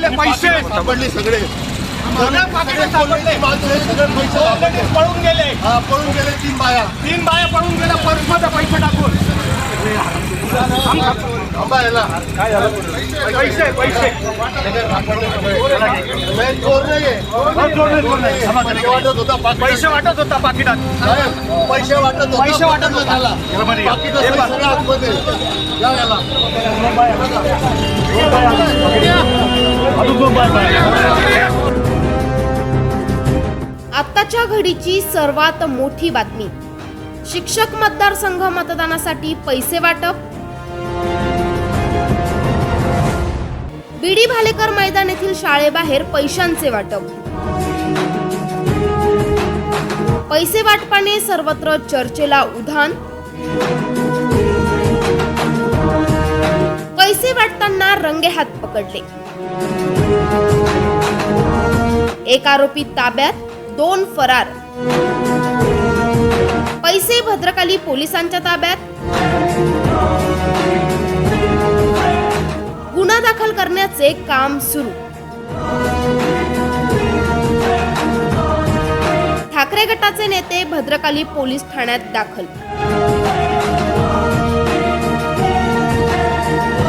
सापडले पैसे. सापडले सगळे. लेडीज पळून गेले. हा, पळून गेले तीन बाया. तीन बाया पळून गेल्या पर्समध्ये पैसे टाकून. पैसे पैसे. वाटत होता पाकिटात. पैसे वाटत होता पाकिटात पैसे वाटत पैसे वाटत होता. आत्ताच्या घडीची सर्वात मोठी बातमी. शिक्षक मतदारसंघ मतदानासाठी पैसे वाटप. बीडी भालेकर मैदान येथील शाळेबाहेर पैशांचे वाटप. पैसे वाटपाने सर्वत्र चर्चेला उधाण. पैसे वाटताना रंगेहात पकडले. एक आरोपी ताब्यात दोन फरार. पैसे भद्रकाली पोलिसांच्या ताब्यात. गुन्हा दाखल करण्याचे काम सुरू. ठाकरे गटाचे नेते भद्रकाली पोलीस ठाण्यात दाखल.